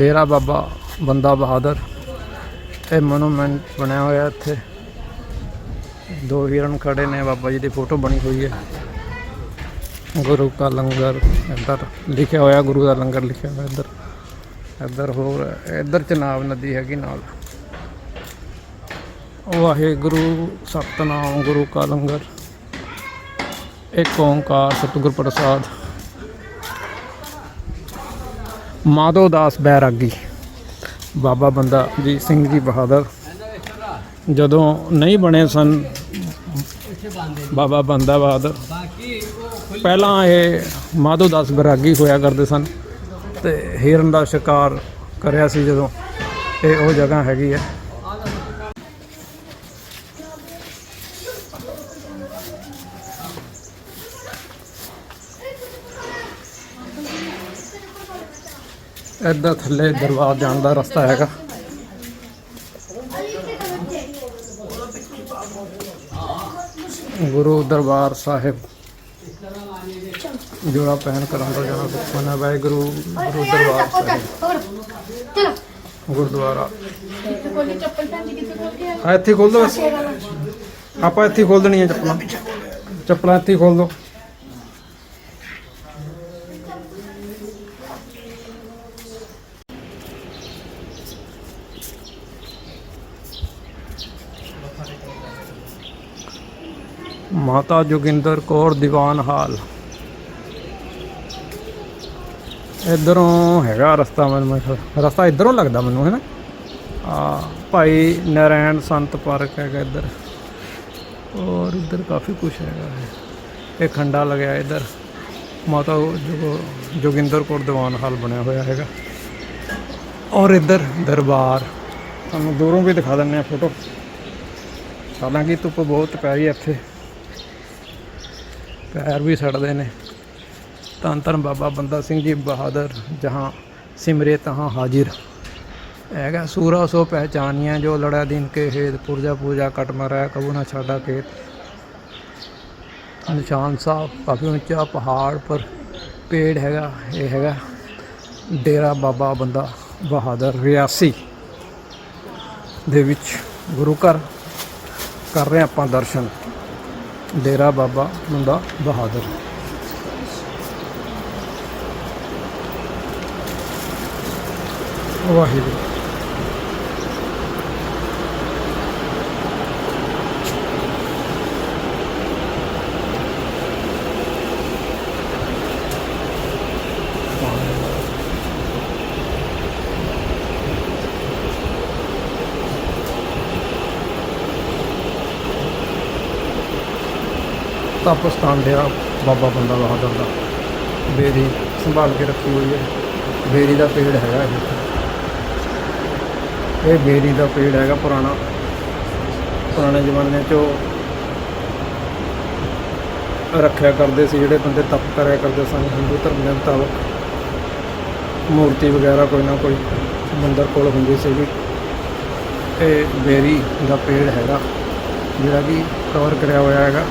ਡੇਰਾ ਬਾਬਾ ਬੰਦਾ ਬਹਾਦਰ। ਇਹ ਮੋਨੂਮੈਂਟ ਬਣਿਆ ਹੋਇਆ ਇੱਥੇ। ਦੋ ਹਿਰਨ ਖੜੇ ਨੇ, ਬਾਬਾ ਜੀ ਦੀ ਫੋਟੋ ਬਣੀ ਹੋਈ ਹੈ। ਗੁਰੂ ਕਾ ਲੰਗਰ ਇੱਧਰ ਲਿਖਿਆ ਹੋਇਆ, ਗੁਰੂ ਦਾ ਲੰਗਰ ਲਿਖਿਆ ਹੋਇਆ ਇੱਧਰ। ਇੱਧਰ ਹੋਰ, ਇੱਧਰ ਚਨਾਬ ਨਦੀ ਹੈਗੀ ਨਾਲ। ਵਾਹਿਗੁਰੂ, ਸਤਨਾਮ, ਗੁਰੂ ਕਾ ਲੰਗਰ। ਇੱਕ ਓੰਕਾਰ, ਸਤਿਗੁਰ ਪ੍ਰਸਾਦ। ਮਾਧੋ ਦਾਸ ਬੈਰਾਗੀ। ਬਾਬਾ ਬੰਦਾ ਜੀ ਸਿੰਘ ਜੀ ਬਹਾਦਰ। ਜਦੋਂ ਨਹੀਂ ਬਣੇ ਸਨ, ਬਾਬਾ ਬੰਦਾ ਬਹਾਦਰ। ਪਹਿਲਾਂ ਇਹ ਮਾਧੋ ਦਾਸ ਬੈਰਾਗੀ ਹੋਇਆ ਕਰਦੇ ਸਨ ਤੇ ਹਿਰਨ ਦਾ ਸ਼ਿਕਾਰ ਕਰਿਆ ਸੀ ਜਦੋਂ। ਇਹ ਉਹ ਜਗ੍ਹਾ ਹੈਗੀ ਹੈ। ਇੱਦਾਂ ਥੱਲੇ ਦਰਬਾਰ ਜਾਣ ਦਾ ਰਸਤਾ ਹੈਗਾ। ਗੁਰੂ ਦਰਬਾਰ ਸਾਹਿਬ, ਜੋੜਾ ਪਹਿਨ ਕਰਾਂ ਦਾ ਜਾਣਾ ਸੁਖਮਨਾ ਵਾਹਿਗੁਰੂ, ਗੁਰੂ ਦਰਬਾਰ ਸਾਹਿਬ। ਗੁਰਦੁਆਰਾ। ਇੱਥੇ ਖੋਲ। ਦੋ ਆਪਾਂ ਇੱਥੇ ਹੀ ਖੋਲ ਦੇਣੀਆਂ ਚੱਪਲਾਂ। ਚੱਪਲਾਂ ਇੱਥੇ ਹੀ ਖੋਲ ਦੋ। ਮਾਤਾ ਜੋਗਿੰਦਰ ਕੌਰ ਦੀਵਾਨ ਹਾਲ। ਇਧਰੋਂ ਹੈਗਾ ਰਸਤਾ ਮੈਨੂੰ ਮੈਂ ਰਸਤਾ ਇਧਰੋਂ ਲੱਗਦਾ ਮੈਨੂੰ, ਹੈ ਨਾ? ਆ ਭਾਈ ਨਾਰਾਇਣ ਸੰਤ ਪਾਰਕ ਹੈਗਾ ਇੱਧਰ। ਔਰ ਇੱਧਰ ਕਾਫੀ ਕੁਝ ਹੈਗਾ ਹੈ। ਇਹ ਖੰਡਾ ਲਗਿਆ ਇੱਧਰ। ਮਾਤਾ ਜੋ ਜੋਗਿੰਦਰ ਕੌਰ ਦੀਵਾਨ ਹਾਲ ਬਣਿਆ ਹੋਇਆ ਹੈਗਾ। ਔਰ ਇੱਧਰ ਦਰਬਾਰ। ਤੁਹਾਨੂੰ ਦੂਰੋਂ ਵੀ ਦਿਖਾ ਦਿੰਦੇ ਆ ਫੋਟੋ। ਹਾਲਾਂਕਿ ਧੁੱਪ ਬਹੁਤ ਪੈ ਰਹੀ ਹੈ ਇੱਥੇ। ਪੈਰ ਵੀ ਸੜਦੇ ਨੇ। ਧੰਨ ਧੰਨ ਬਾਬਾ ਬੰਦਾ ਸਿੰਘ ਜੀ ਬਹਾਦਰ ਜਹਾਂ ਸਿਮਰੇ ਤਹਾਂ ਹਾਜ਼ਰ। ਹੈਗਾ ਸੂਰਾ ਸੋ ਪਹਿਚਾਨੀਆਂ ਜੋ ਲੜਾ ਦਿਨ ਕੇ ਹੇਦ ਪੁਰਜਾ ਪੂਜਾ ਕਟ ਮਰੈ ਕਬੂ ਨਾ ਛਾਡਾ ਖੇਤ। ਨਿਸ਼ਾਨ ਸਾਹਿਬ ਕਾਫੀ ਉੱਚਾ ਪਹਾੜ ਪਰ ਪੇੜ ਹੈਗਾ, ਇਹ ਹੈਗਾ ਡੇਰਾ ਬਾਬਾ ਬੰਦਾ ਬਹਾਦਰ ਰਿਆਸੀ ਦੇ ਵਿੱਚ ਗੁਰੂ ਘਰ ਕਰ ਰਹੇ ਆਪਾਂ ਦਰਸ਼ਨ। ਡੇਰਾ ਬਾਬਾ ਮੁੰਡਾ ਬਹਾਦਰ। ਵਾਹਿਗੁਰੂ। ਤਪ ਸਥਾਨ ਡੇਰਾ ਬਾਬਾ ਬੰਦਾ ਬਹਾਦਰ ਦਾ ਬੇਰੀ ਸੰਭਾਲ ਕੇ ਰੱਖੀ ਹੋਈ ਹੈ। ਬੇਰੀ ਦਾ ਪੇੜ ਹੈਗਾ ਇਹ। ਇਹ ਬੇਰੀ ਦਾ ਪੇੜ ਹੈਗਾ ਪੁਰਾਣਾ। ਪੁਰਾਣੇ ਜ਼ਮਾਨੇ 'ਚ ਉਹ ਰੱਖਿਆ ਕਰਦੇ ਸੀ, ਜਿਹੜੇ ਬੰਦੇ ਤਪ ਕਰਿਆ ਕਰਦੇ ਸਨ। ਹਿੰਦੂ ਧਰਮ ਦੇ ਮੁਤਾਬਕ ਮੂਰਤੀ ਵਗੈਰਾ ਕੋਈ ਨਾ ਕੋਈ ਮੰਦਰ ਕੋਲ ਹੁੰਦੀ ਸੀਗੀ ਇਹ ਬੇਰੀ ਦਾ ਪੇੜ ਹੈਗਾ, ਜਿਹੜਾ ਕਿ ਕਵਰ ਕਰਿਆ ਹੋਇਆ ਹੈਗਾ।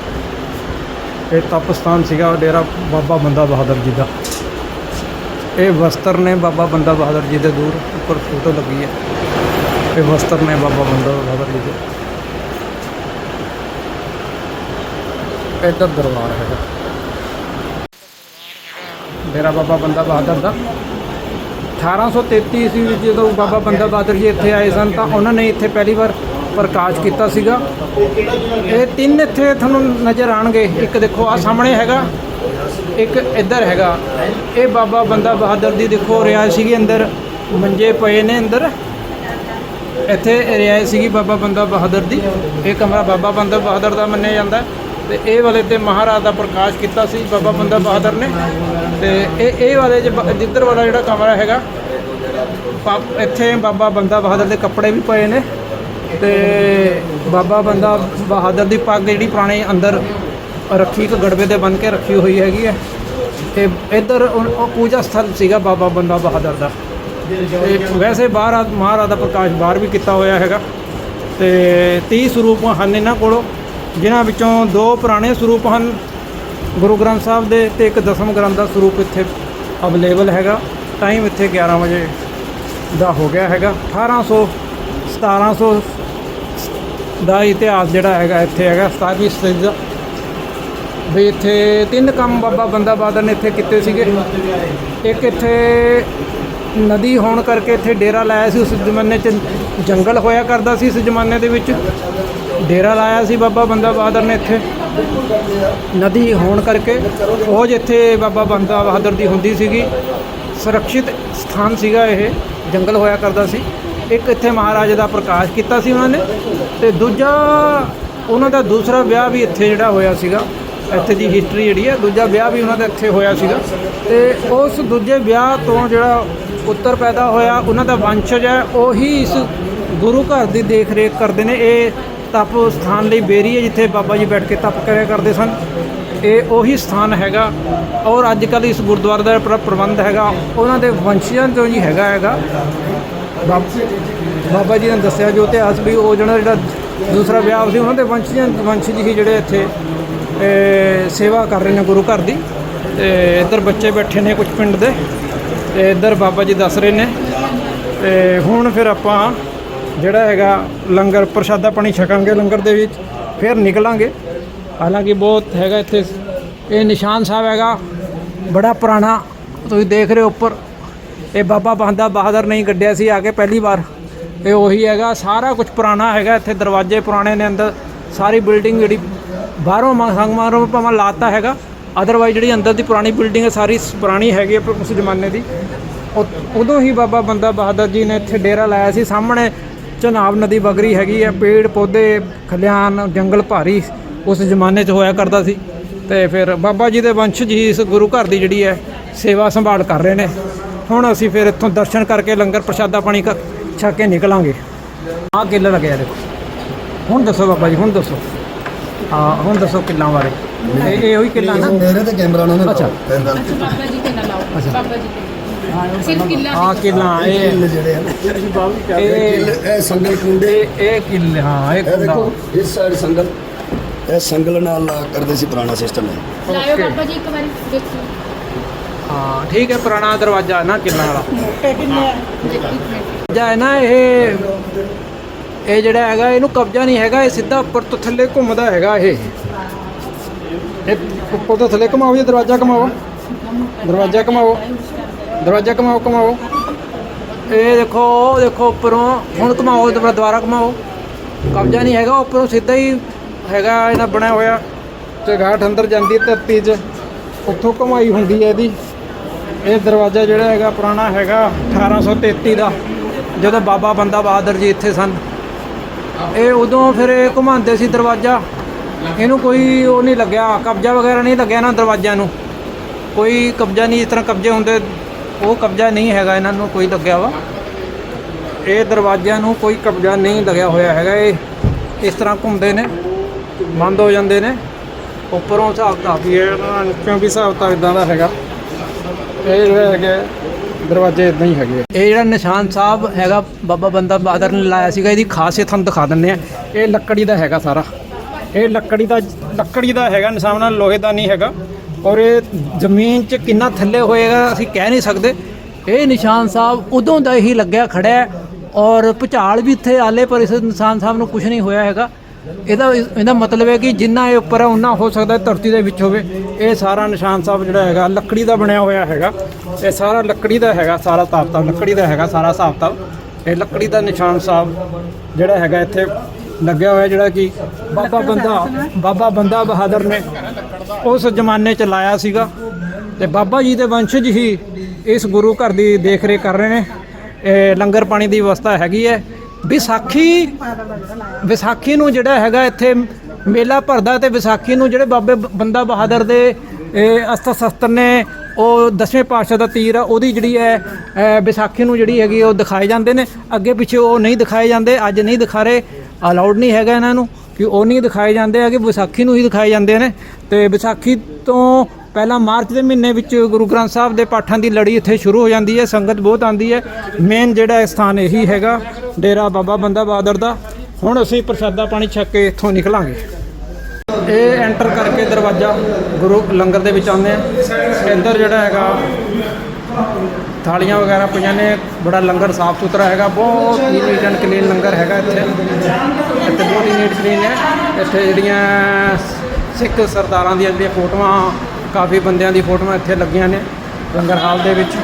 ਇਹ ਤਪ ਸਥਾਨ ਸੀਗਾ ਡੇਰਾ ਬਾਬਾ ਬੰਦਾ ਬਹਾਦਰ ਜੀ ਦਾ। ਇਹ ਵਸਤਰ ਨੇ ਬਾਬਾ ਬੰਦਾ ਬਹਾਦਰ ਜੀ ਦੇ ਦੂਰ ਉੱਪਰ ਫੋਟੋ ਲੱਗੀ ਹੈ। ਇਹ ਵਸਤਰ ਨੇ ਬਾਬਾ ਬੰਦਾ ਬਹਾਦਰ ਜੀ ਦੇ। ਇੱਧਰ ਦਰਬਾਰ ਹੈਗਾ ਡੇਰਾ ਬਾਬਾ ਬੰਦਾ ਬਹਾਦਰ ਦਾ। 1833 ਈਸਵੀ ਵਿੱਚ ਜਦੋਂ ਬਾਬਾ ਬੰਦਾ ਬਹਾਦਰ ਜੀ ਇੱਥੇ ਆਏ ਸਨ ਤਾਂ ਉਹਨਾਂ ਨੇ ਇੱਥੇ ਪਹਿਲੀ ਵਾਰ ਪ੍ਰਕਾਸ਼ ਕੀਤਾ ਸੀਗਾ। ਇਹ ਤਿੰਨ ਇੱਥੇ ਤੁਹਾਨੂੰ ਨਜ਼ਰ ਆਣਗੇ ਇੱਕ ਦੇਖੋ ਆ ਸਾਹਮਣੇ ਹੈਗਾ, ਇੱਕ ਇੱਧਰ ਹੈਗਾ। ਇਹ ਬਾਬਾ ਬੰਦਾ ਬਹਾਦਰ ਦੀ ਦੇਖੋ ਰਿਆਇਤ ਸੀਗੀ ਅੰਦਰ। ਮੰਜੇ ਪਏ ਨੇ ਅੰਦਰ। ਇੱਥੇ ਰਿਆਇਤ ਸੀਗੀ ਬਾਬਾ ਬੰਦਾ ਬਹਾਦਰ ਦੀ। ਇਹ ਕਮਰਾ ਬਾਬਾ ਬੰਦਾ ਬਹਾਦਰ ਦਾ ਮੰਨਿਆ ਜਾਂਦਾ ਹੈ। ਤੇ ਇਹ ਵਾਲੇ ਤੇ ਮਹਾਰਾਜ ਦਾ ਪ੍ਰਕਾਸ਼ ਕੀਤਾ ਸੀ ਬਾਬਾ ਬੰਦਾ ਬਹਾਦਰ ਨੇ। ਤੇ ਇਹ ਇਹ ਵਾਲੇ ਚ ਬ- ਜਿੱਧਰ ਵਾਲਾ ਜਿਹੜਾ ਕਮਰਾ ਹੈਗਾ ਇੱਥੇ ਬਾਬਾ ਬੰਦਾ ਬਹਾਦਰ ਦੇ ਕੱਪੜੇ ਵੀ ਪਏ ਨੇ। ਤੇ ਬਾਬਾ ਬੰਦਾ ਬਹਾਦਰ ਦੀ ਪੱਗ ਜਿਹੜੀ ਪੁਰਾਣੇ ਅੰਦਰ ਰੱਖੀ, ਇੱਕ ਗੜਵੇ ਤੇ ਬੰਨ ਕੇ ਰੱਖੀ ਹੋਈ ਹੈਗੀ ਹੈ। ਤੇ ਇੱਧਰ ਉਹ ਉਹ ਪੂਜਾ ਸਥਲ ਸੀਗਾ ਬਾਬਾ ਬੰਦਾ ਬਹਾਦਰ ਦਾ। ਤੇ ਵੈਸੇ ਬਾਹਰ ਮਹਾਰਾਜ ਦਾ ਪ੍ਰਕਾਸ਼ ਬਾਹਰ ਵੀ ਕੀਤਾ ਹੋਇਆ ਹੈਗਾ। ਤੇ 30 ਸਰੂਪ ਹਨ ਇਹਨਾਂ ਕੋਲੋਂ, ਜਿਨ੍ਹਾਂ ਵਿੱਚੋਂ ਦੋ ਪੁਰਾਣੇ ਸਰੂਪ ਹਨ। ਗੁਰੂ ਗ੍ਰੰਥ ਸਾਹਿਬ ਦੇ ਤੇ ਇੱਕ ਦਸਮ ਗ੍ਰੰਥ ਦਾ ਸਰੂਪ ਇੱਥੇ ਅਵੇਲੇਬਲ ਹੈਗਾ। ਟਾਈਮ ਇੱਥੇ 11 ਵਜੇ ਦਾ ਹੋ ਗਿਆ ਹੈਗਾ। 1800 1700 ਦਾ ਇਤਿਹਾਸ ਜਿਹੜਾ ਹੈਗਾ, ਇੱਥੇ ਹੈਗਾ 27 ਸਦੀ ਦਾ। ਵੀ ਇੱਥੇ ਤਿੰਨ ਕੰਮ ਬਾਬਾ ਬੰਦਾ ਬਹਾਦਰ ਨੇ ਇੱਥੇ ਕੀਤੇ ਸੀਗੇ। ਇੱਕ ਇੱਥੇ ਨਦੀ ਹੋਣ ਕਰਕੇ ਇੱਥੇ ਡੇਰਾ ਲਾਇਆ ਸੀ, ਉਸ ਜ਼ਮਾਨੇ 'ਚ ਜੰਗਲ ਹੋਇਆ ਕਰਦਾ ਸੀ, ਇਸ ਜ਼ਮਾਨੇ ਦੇ ਵਿੱਚ। ਡੇਰਾ ਲਾਇਆ ਸੀ ਬਾਬਾ ਬੰਦਾ ਬਹਾਦਰ ਨੇ ਇੱਥੇ। ਨਦੀ ਹੋਣ ਕਰਕੇ ਉਹ ਜਿੱਥੇ ਬਾਬਾ ਬੰਦਾ ਬਹਾਦਰ ਦੀ ਹੁੰਦੀ ਸੀਗੀ। ਸੁਰੱਖਿਅਤ ਸਥਾਨ ਸੀਗਾ ਇਹ, ਜੰਗਲ ਹੋਇਆ ਕਰਦਾ ਸੀ। ਇੱਕ ਇੱਥੇ ਮਹਾਰਾਜਾ ਦਾ ਪ੍ਰਕਾਸ਼ ਕੀਤਾ ਸੀ ਉਹਨਾਂ ਨੇ ਤੇ ਦੂਜਾ ਉਹਨਾਂ ਦਾ ਦੂਸਰਾ ਵਿਆਹ ਵੀ ਇੱਥੇ ਜਿਹੜਾ ਹੋਇਆ ਸੀਗਾ, ਇੱਥੇ ਦੀ ਹਿਸਟਰੀ ਜਿਹੜੀ ਹੈ, ਦੂਜਾ ਵਿਆਹ ਵੀ ਉਹਨਾਂ ਦਾ ਇੱਥੇ ਹੋਇਆ ਸੀਗਾ। ਤੇ ਉਸ ਦੂਜੇ ਵਿਆਹ ਤੋਂ ਜਿਹੜਾ ਪੁੱਤਰ ਪੈਦਾ ਹੋਇਆ, ਉਹਨਾਂ ਦਾ ਵੰਸ਼ਜ ਹੈ, ਉਹੀ ਇਸ ਗੁਰੂ ਘਰ ਦੀ ਦੇਖ ਰੇਖ ਕਰਦੇ ਨੇ, ਇਹ ਤਪ ਸਥਾਨ ਲਈ ਬੇਰੀ ਹੈ, ਜਿੱਥੇ ਬਾਬਾ ਜੀ ਬੈਠ ਕੇ ਤਪ ਕਰਿਆ ਕਰਦੇ ਸਨ। ਇਹ ਉਹੀ ਸਥਾਨ ਹੈਗਾ ਔਰ ਅੱਜ ਕੱਲ੍ਹ ਇਸ ਗੁਰਦੁਆਰੇ ਦਾ ਜਿਹੜਾ ਪ੍ਰਬੰਧ ਹੈਗਾ, ਉਹਨਾਂ ਦੇ ਵੰਸ਼ਜਾਂ ਤੋਂ ਹੀ ਹੈਗਾ ਹੈਗਾ। ਬਾਬ- ਬਾਬਾ ਜੀ ਨੇ ਦੱਸਿਆ ਜੋ ਇਤਿਹਾਸ ਵੀ ਉਹ ਜਿਹੜਾ ਜਿਹੜਾ ਦੂਸਰਾ ਵਿਆਹ ਸੀ, ਉਹਨਾਂ ਦੇ ਵੰਸ਼ਜਾਂ ਵੰਸ਼ਜ ਹੀ ਜਿਹੜੇ ਇੱਥੇ ਸੇਵਾ ਕਰ ਰਹੇ ਨੇ ਗੁਰੂ ਘਰ ਦੀ। ਤੇ ਇੱਧਰ ਬੱਚੇ ਬੈਠੇ ਨੇ ਕੁਝ ਪਿੰਡ ਦੇ, ਤੇ ਇੱਧਰ ਬਾਬਾ ਜੀ ਦੱਸ ਰਹੇ ਨੇ। ਤੇ ਹੁਣ ਫਿਰ ਆਪਾਂ ਜਿਹੜਾ ਹੈਗਾ ਲੰਗਰ, ਪ੍ਰਸ਼ਾਦਾ ਪਾਣੀ ਛਕਾਂਗੇ ਲੰਗਰ ਦੇ ਵਿੱਚ, ਫਿਰ ਨਿਕਲਾਂਗੇ। ਹਾਲਾਂਕਿ ਬਹੁਤ ਹੈਗਾ ਇੱਥੇ, ਇਹ ਨਿਸ਼ਾਨ ਸਾਹਿਬ ਹੈਗਾ, ਬੜਾ ਪੁਰਾਣਾ, ਤੁਸੀਂ ਦੇਖ ਰਹੇ ਹੋ ਉੱਪਰ। ਇਹ ਬਾਬਾ ਬੰਦਾ ਬਹਾਦਰ ਨਹੀਂ ਗੱਡਿਆ ਸੀ ਆ ਕੇ ਪਹਿਲੀ ਵਾਰ। ਇਹ ਉਹੀ ਹੈਗਾ, ਸਾਰਾ ਕੁਝ ਪੁਰਾਣਾ ਹੈਗਾ, ਇੱਥੇ ਦਰਵਾਜ਼ੇ ਪੁਰਾਣੇ ਨੇ ਅੰਦਰ, ਸਾਰੀ ਬਿਲਡਿੰਗ ਜਿਹੜੀ ਬਾਹਰੋਂ ਮ- ਸੰਗਮਾਰੋਂ ਭਾਵੇਂ ਲਾਤਾ ਹੈਗਾ ਅਦਰਵਾਈਜ਼ ਜਿਹੜੀ ਅੰਦਰ ਦੀ ਪੁਰਾਣੀ ਬਿਲਡਿੰਗ ਹੈ, ਸਾਰੀ ਸ- ਪੁਰਾਣੀ ਹੈਗੀ ਹੈ ਉਸ ਜ਼ਮਾਨੇ ਦੀ। ਉ- ਉਦੋਂ ਹੀ ਬਾਬਾ ਬੰਦਾ ਬਹਾਦਰ ਜੀ ਨੇ ਇੱਥੇ ਡੇਰਾ ਲਾਇਆ ਸੀ, ਸਾਹਮਣੇ ਚਨਾਬ ਨਦੀ ਵਗਰੀ ਹੈਗੀ ਹੈ ਪੇੜ ਪੌਦੇ ਖਲਿਆਣ ਜੰਗਲ ਭਾਰੀ। ਉਸ ਜ਼ਮਾਨੇ 'ਚ ਹੋਇਆ ਕਰਦਾ ਸੀ ਤੇ ਫਿਰ ਬਾਬਾ ਜੀ ਦੇ ਵੰਸ਼ਜ ਹੀ ਇਸ ਗੁਰੂ ਘਰ ਦੀ ਜਿਹੜੀ ਹੈ ਸੇਵਾ ਸੰਭਾਲ ਕਰ ਰਹੇ ਨੇ। ਹੁਣ ਅਸੀਂ ਫਿਰ ਇੱਥੋਂ ਦਰਸ਼ਨ ਕਰਕੇ ਲੰਗਰ ਪ੍ਰਸ਼ਾਦਾ ਪਾਣੀ ਛਕ ਕੇ ਨਿਕਲਾਂਗੇ। ਆਹ ਕਿੱਲਾ ਲੱਗਿਆ ਦੇਖੋ ਹੁਣ ਦੱਸੋ ਬਾਬਾ ਜੀ ਹੁਣ ਦੱਸੋ। ਹਾਂ ਹੁਣ ਦੱਸੋ ਕਿੱਲਾਂ ਬਾਰੇ। ਇਹ ਇਹ ਉਹੀ ਕਿੱਲਾ ਨਾ? ਮੇਰੇ ਤੇ ਕੈਮਰਾ ਨਾ ਅੱਛਾ। ਬਾਬਾ ਜੀ ਨਾ ਲਾਓ। ਬਾਬਾ ਜੀ ਸਿਰਫ ਕਿੱਲਾ ਕਿੱਲਾ ਇਹ ਕਿੱਲ ਜਿਹੜੇ ਇਹ ਕਿੱਲ ਇਹ ਸੰਗਲ ਕੁੰਡੇ। ਇਹ ਕਿੱਲੇ ਹਾਂ ਇਹ ਇਹ ਕੁੰਡਾ। ਦੇਖੋ ਇਸ ਸਾਈਡ ਸੰਗਲ। ਇਹ ਸੰਗਲ ਨਾਲ ਕਰਦੇ ਸੀ ਪੁਰਾਣਾ ਸਿਸਟਮ ਹੈ। ਲਾਇਓ Okay. ਬਾਬਾ ਜੀ ਇੱਕ ਵਾਰੀ ਦੇਖੋ। ਹਾਂ ਠੀਕ ਹੈ ਪੁਰਾਣਾ ਦਰਵਾਜ਼ਾ ਹੈ ਨਾ ਕਿੱਲਾਂ ਵਾਲਾ? ਦਰਵਾਜ਼ਾ ਹੈ ਨਾ ਇਹ ਇਹ ਜਿਹੜਾ ਹੈਗਾ ਇਹਨੂੰ ਕਬਜ਼ਾ ਨਹੀਂ ਹੈਗਾ ਇਹ ਸਿੱਧਾ ਉੱਪਰ ਤੋਂ ਥੱਲੇ ਘੁੰਮਦਾ ਹੈਗਾ ਇਹ। ਇਹ ਉੱਪਰ ਤੋਂ ਥੱਲੇ ਘੁਮਾਓ ਇਹ ਦਰਵਾਜ਼ਾ ਘੁਮਾਓ। ਦਰਵਾਜ਼ਾ ਘੁਮਾਓ। ਦਰਵਾਜ਼ਾ ਘੁਮਾਓ ਘੁਮਾਓ। ਇਹ ਦੇਖੋ ਉਹ ਦੇਖੋ ਉੱਪਰੋਂ ਹੁਣ ਘੁਮਾਓ ਦੁਬਾਰਾ ਦੁਬਾਰਾ ਘੁਮਾਓ। ਕਬਜ਼ਾ ਨਹੀਂ ਹੈਗਾ ਉੱਪਰੋਂ ਸਿੱਧਾ ਹੀ ਹੈਗਾ ਇਹਨਾਂ ਬਣਿਆ ਹੋਇਆ ਚਗਾਠ ਅੰਦਰ ਜਾਂਦੀ ਹੈ ਧਰਤੀ 'ਚ। ਉੱਥੋਂ ਘੁਮਾਈ ਹੁੰਦੀ ਹੈ ਇਹਦੀ। ਇਹ ਦਰਵਾਜ਼ਾ ਜਿਹੜਾ ਹੈਗਾ ਪੁਰਾਣਾ ਹੈਗਾ 1833 ਦਾ, ਜਦੋਂ ਬਾਬਾ ਬੰਦਾ ਬਹਾਦਰ ਜੀ ਇੱਥੇ ਸਨ। ਇਹ ਉਦੋਂ ਫਿਰ ਇਹ ਘੁਮਾਉਂਦੇ ਸੀ ਦਰਵਾਜ਼ਾ। ਇਹਨੂੰ ਕੋਈ ਉਹ ਨਹੀਂ ਲੱਗਿਆ, ਕਬਜ਼ਾ ਵਗੈਰਾ ਨਹੀਂ ਲੱਗਿਆ ਨਾ ਦਰਵਾਜ਼ਿਆਂ ਨੂੰ। ਕੋਈ ਕਬਜ਼ਾ ਨਹੀਂ ਇਸ ਤਰ੍ਹਾਂ ਕਬਜ਼ੇ ਹੁੰਦੇ, ਉਹ ਕਬਜ਼ਾ ਨਹੀਂ ਹੈਗਾ ਇਹਨਾਂ ਨੂੰ ਕੋਈ ਲੱਗਿਆ ਵਾ। ਇਹ ਦਰਵਾਜ਼ਿਆਂ ਨੂੰ ਕੋਈ ਕਬਜ਼ਾ ਨਹੀਂ ਲੱਗਿਆ ਹੋਇਆ ਹੈਗਾ ਇਹ। ਇਸ ਤਰ੍ਹਾਂ ਘੁੰਮਦੇ ਨੇ। ਬੰਦ ਹੋ ਜਾਂਦੇ ਨੇ। ਉੱਪਰੋਂ ਹਿਸਾਬ ਕਿਤਾਬ ਵੀ ਹੈ ਇਹਨਾਂ ਨੀਚੋਂ ਵੀ ਹਿਸਾਬ ਕਿਤਾਬ ਇਦਾਂ ਦਾ ਹੈਗਾ। ਇਹ ਜਿਹੜੇ ਹੈਗੇ, ਦਰਵਾਜ਼ੇ ਇਦਾਂ ਹੀ ਹੈਗੇ ਇਹ ਜਿਹੜਾ ਨਿਸ਼ਾਨ ਸਾਹਿਬ ਹੈਗਾ, ਬਾਬਾ ਬੰਦਾ ਬਹਾਦਰ ਨੇ ਲਾਇਆ ਸੀਗਾ, ਇਹਦੀ ਖਾਸੀਅਤ ਤੁਹਾਨੂੰ ਦਿਖਾ ਦਿੰਦੇ ਆ ਇਹ ਲੱਕੜੀ ਦਾ ਹੈਗਾ ਸਾਰਾ। ਇਹ ਲੱਕੜੀ ਦਾ ਲੱਕੜੀ ਦਾ ਹੈਗਾ, ਨਿਸ਼ਾਨ ਨਾਲ ਲੋਹੇ ਦਾ ਨਹੀਂ ਹੈਗਾ। ਔਰ ਇਹ ਜ਼ਮੀਨ 'ਚ ਕਿੰਨਾ ਥੱਲੇ ਹੋਏਗਾ, ਅਸੀਂ ਕਹਿ ਨਹੀਂ ਸਕਦੇ। ਇਹ ਨਿਸ਼ਾਨ ਸਾਹਿਬ ਉਦੋਂ ਦਾ ਹੀ ਲੱਗਿਆ ਖੜਾ ਔਰ ਭੁਚਾਲ ਵੀ ਇੱਥੇ ਆਲੇ ਪਰ ਇਸ ਨਿਸ਼ਾਨ ਸਾਹਿਬ ਨੂੰ ਕੁਝ ਨਹੀਂ ਹੋਇਆ ਹੈਗਾ। ਇਹਦਾ ਇਹਦਾ ਮਤਲਬ ਹੈ ਕਿ ਜਿੰਨਾ ਇਹ ਉੱਪਰ ਹੈ ਉਨਾ ਹੋ ਸਕਦਾ ਧਰਤੀ ਦੇ ਵਿੱਚ ਹੋਵੇ। ਇਹ ਸਾਰਾ ਨਿਸ਼ਾਨ ਸਾਹਿਬ ਜਿਹੜਾ ਹੈਗਾ ਲੱਕੜੀ ਦਾ ਬਣਿਆ ਹੋਇਆ ਹੈਗਾ। ਇਹ ਸਾਰਾ ਲੱਕੜੀ ਦਾ ਹੈਗਾ ਸਾਰਾ ਕਿਤਾਬ ਲੱਕੜੀ ਦਾ ਹੈਗਾ ਸਾਰਾ ਹਿਸਾਬ ਇਹ ਲੱਕੜੀ ਦਾ ਨਿਸ਼ਾਨ ਸਾਹਿਬ ਜਿਹੜਾ ਹੈਗਾ ਇੱਥੇ ਲੱਗਿਆ ਹੋਇਆ ਜਿਹੜਾ ਕਿ ਬਾਬਾ ਬੰਦਾ ਬਾਬਾ ਬੰਦਾ ਬਹਾਦਰ ਨੇ ਉਸ ਜ਼ਮਾਨੇ 'ਚ ਲਾਇਆ ਸੀਗਾ। ਤੇ ਬਾਬਾ ਜੀ ਦੇ ਵੰਸ਼ਜ ਹੀ ਇਸ ਗੁਰੂ ਘਰ ਦੀ ਦੇਖ ਰੇਖ ਕਰ ਰਹੇ ਨੇ। ਇਹ ਲੰਗਰ ਪਾਣੀ ਦੀ ਵਿਵਸਥਾ ਹੈਗੀ ਹੈ। ਵਿਸਾਖੀ ਵਿਸਾਖੀ ਨੂੰ ਜਿਹੜਾ ਹੈਗਾ ਇੱਥੇ ਮੇਲਾ ਭਰਦਾ ਤੇ ਵਿਸਾਖੀ ਨੂੰ ਜਿਹੜੇ ਬਾਬੇ ਬੰਦਾ ਬਹਾਦਰ ਦੇ ਅਸਤਰ ਸ਼ਸਤਰ ਨੇ ਉਹ ਦਸਵੇਂ ਪਾਤਸ਼ਾਹ ਦਾ ਤੀਰ ਆ, ਉਹਦੀ ਜਿਹੜੀ ਹੈ ਵਿਸਾਖੀ ਨੂੰ ਜਿਹੜੀ ਹੈਗੀ ਉਹ ਦਿਖਾਏ ਜਾਂਦੇ ਨੇ। ਅੱਗੇ ਪਿੱਛੇ ਉਹ ਨਹੀਂ ਦਿਖਾਏ ਜਾਂਦੇ, ਅੱਜ ਨਹੀਂ ਦਿਖਾ ਰਹੇ ਅਲਾਉਡ ਨਹੀਂ ਹੈਗਾ ਇਹਨਾਂ ਨੂੰ ਕਿ ਉਹ ਨਹੀਂ ਦਿਖਾਏ ਜਾਂਦੇ ਹੈਗੇ, ਵਿਸਾਖੀ ਨੂੰ ਹੀ ਦਿਖਾਏ ਜਾਂਦੇ ਨੇ। ਤੇ ਵਿਸਾਖੀ ਤੋਂ ਪਹਿਲਾਂ ਮਾਰਚ ਦੇ ਮਹੀਨੇ ਵਿੱਚ ਗੁਰੂ ਗ੍ਰੰਥ ਸਾਹਿਬ ਦੇ ਪਾਠਾਂ ਦੀ ਲੜੀ ਇੱਥੇ ਸ਼ੁਰੂ ਹੋ ਜਾਂਦੀ ਹੈ, ਸੰਗਤ ਬਹੁਤ ਆਂਦੀ ਹੈ। ਮੇਨ ਜਿਹੜਾ ਸਥਾਨ ਇਹੀ ਹੈਗਾ, ਡੇਰਾ ਬਾਬਾ ਬੰਦਾ ਬਹਾਦਰ ਦਾ। ਹੁਣ ਅਸੀਂ ਪ੍ਰਸ਼ਾਦਾ ਪਾਣੀ ਛੱਕ ਕੇ ਇੱਥੋਂ ਨਿਕਲਾਂਗੇ। ਇਹ ਐਂਟਰ ਕਰਕੇ ਦਰਵਾਜ਼ਾ ਗੁਰੂ ਲੰਗਰ ਦੇ ਵਿੱਚ ਆਉਂਦੇ ਆ। ਇੱਧਰ ਜਿਹੜਾ ਹੈਗਾ, ਥਾਲੀਆਂ ਵਗੈਰਾ ਪਈਆਂ ਨੇ। ਬੜਾ ਲੰਗਰ ਸਾਫ਼ ਸੁਥਰਾ ਹੈਗਾ, ਬਹੁਤ ਹੀ ਨੀਟ ਐਂਡ ਕਲੀਨ ਲੰਗਰ ਹੈਗਾ ਇੱਥੇ। ਇੱਥੇ ਬਹੁਤ ਹੀ ਨੀਟ ਕਲੀਨ ਹੈ। ਇੱਥੇ ਜਿਹੜੀਆਂ ਸਿੱਖ ਸਰਦਾਰਾਂ ਦੀਆਂ ਜਿਹੜੀਆਂ ਫੋਟੋਆਂ ਕਾਫੀ ਬੰਦਿਆਂ ਦੀ ਫੋਟੋਆਂ ਇੱਥੇ ਲੱਗੀਆਂ ਨੇ ਲੰਗਰ ਹਾਲ ਦੇ ਵਿੱਚ।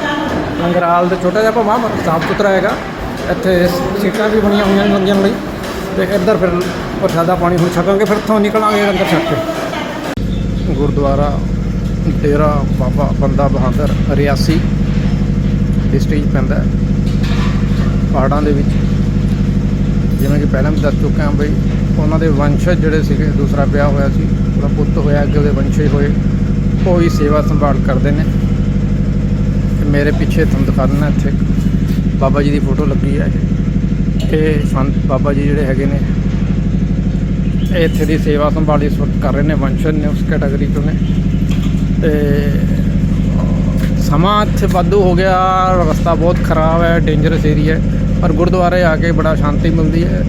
ਲੰਗਰ ਹਾਲ ਦਾ ਛੋਟਾ ਜਿਹਾ ਭਾਵਾਂ ਸਾਫ਼ ਸੁਥਰਾ ਹੈਗਾ। ਇੱਥੇ ਸੀਟਾਂ ਵੀ ਬਣੀਆਂ ਹੋਈਆਂ ਨੇ ਲੰਗਰ ਲਈ। ਤੇ ਇੱਧਰ ਫਿਰ ਪ੍ਰਸ਼ਾਦਾ ਪਾਣੀ ਹੁਣ ਛਕਾਂਗੇ, ਫਿਰ ਇੱਥੋਂ ਨਿਕਲਾਂਗੇ ਲੰਗਰ ਛਕ ਕੇ। ਗੁਰਦੁਆਰਾ ਡੇਰਾ ਬਾਬਾ ਬੰਦਾ ਬਹਾਦਰ ਰਿਆਸੀ ਡਿਸਟ੍ਰਿਕਟ ਪੈਂਦਾ ਪਹਾੜਾਂ ਦੇ ਵਿੱਚ। ਜਿਵੇਂ ਕਿ ਪਹਿਲਾਂ ਵੀ ਦੱਸ ਚੁੱਕਾ ਹਾਂ ਬਈ, ਉਹਨਾਂ ਦੇ ਵੰਸ਼ਜ ਜਿਹੜੇ ਸੀਗੇ, ਦੂਸਰਾ ਵਿਆਹ ਹੋਇਆ ਸੀ, ਉਹਦਾ ਪੁੱਤ ਹੋਇਆ, ਅੱਗੇ ਉਹਦੇ ਵੰਸ਼ਜ ਹੋਏ। ਉਹ ਵੀ ਸੇਵਾ ਸੰਭਾਲ ਕਰਦੇ ਨੇ। ਮੇਰੇ ਪਿੱਛੇ ਤੁਹਾਨੂੰ ਦਿਖਾ ਦਿੰਦਾ ਇੱਥੇ ਬਾਬਾ ਜੀ ਦੀ ਫੋਟੋ ਲੱਗੀ ਹੈ। ਇਹ ਸੰਤ ਬਾਬਾ ਜੀ ਜਿਹੜੇ ਹੈਗੇ ਨੇ, ਇਹ ਇੱਥੇ ਦੀ ਸੇਵਾ ਸੰਭਾਲ ਇਸ ਵਕਤ ਕਰ ਰਹੇ ਨੇ, ਵੰਸ਼ਜ ਨੇ ਉਸ ਕੈਟਾਗਰੀ ਤੋਂ ਨੇ। ਤੇ ਸਮਾਂ ਇੱਥੇ ਵਾਧੂ ਹੋ ਗਿਆ, ਰਸਤਾ ਬਹੁਤ ਖਰਾਬ ਹੈ ਡੇਂਜਰਸ ਏਰੀਆ ਹੈ। ਪਰ ਗੁਰਦੁਆਰੇ ਆ ਕੇ ਬੜਾ ਸ਼ਾਂਤੀ ਮਿਲਦੀ ਹੈ।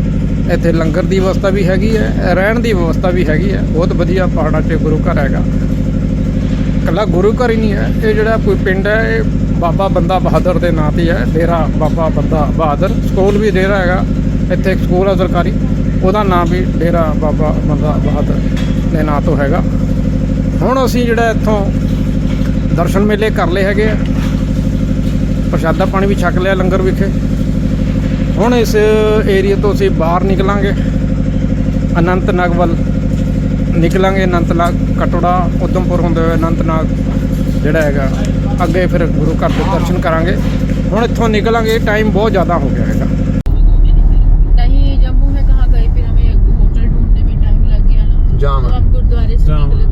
ਇੱਥੇ ਲੰਗਰ ਦੀ ਵਿਵਸਥਾ ਵੀ ਹੈਗੀ ਹੈ, ਰਹਿਣ ਦੀ ਵਿਵਸਥਾ ਵੀ ਹੈਗੀ ਹੈ। ਬਹੁਤ ਵਧੀਆ ਪਹਾੜਾਂ 'ਤੇ ਗੁਰੂ ਘਰ ਹੈਗਾ। ਇਕੱਲਾ ਗੁਰੂ ਘਰ ਹੀ ਨਹੀਂ ਹੈ। ਇਹ ਜਿਹੜਾ ਕੋਈ ਪਿੰਡ ਹੈ, ਇਹ ਬਾਬਾ ਬੰਦਾ ਬਹਾਦਰ ਦੇ ਨਾਂ ਤੇ ਹੈ ਡੇਰਾ ਬਾਬਾ ਬੰਦਾ ਬਹਾਦਰ। ਸਕੂਲ ਵੀ ਡੇਰਾ ਹੈਗਾ। ਇੱਥੇ ਇੱਕ ਸਕੂਲ ਹੈ ਸਰਕਾਰੀ। ਉਹਦਾ ਨਾਮ ਵੀ ਡੇਰਾ ਬਾਬਾ ਬੰਦਾ ਬਹਾਦਰ ਦੇ ਨਾਂ ਤੋਂ ਹੈਗਾ। ਹੁਣ ਅਸੀਂ ਜਿਹੜਾ ਇੱਥੋਂ ਦਰਸ਼ਨ ਮੇਲੇ ਕਰ ਲਏ ਹੈਗੇ ਆ। ਪ੍ਰਸ਼ਾਦਾ ਪਾਣੀ ਵੀ ਛਕ ਲਿਆ ਲੰਗਰ ਵਿਖੇ। ਹੁਣ ਇਸ ਏਰੀਆ ਤੋਂ ਅਸੀਂ ਬਾਹਰ ਨਿਕਲਾਂਗੇ। ਅਨੰਤਨਾਗ ਵੱਲ। ਨਿਕਲਾਂਗੇ ਅਨੰਤਨਾਗ ਕਟੋੜਾ ਉਦਮਪੁਰ ਹੁੰਦੇ ਹੋਏ ਅਨੰਤਨਾਗ ਜਿਹੜਾ ਹੈਗਾ ਅੱਗੇ ਫਿਰ ਗੁਰੂ ਘਰ ਦੇ ਦਰਸ਼ਨ ਕਰਾਂਗੇ ਹੁਣ ਇੱਥੋਂ ਨਿਕਲਾਂਗੇ ਟਾਈਮ ਬਹੁਤ ਜ਼ਿਆਦਾ ਹੋ ਗਿਆ ਹੈਗਾ कहीं जम्मू में कहाँ गए फिर हमें होटल ढूंढने में टाइम लग गया ना जाम तो है। हम गुरुद्वारे से जाम निकले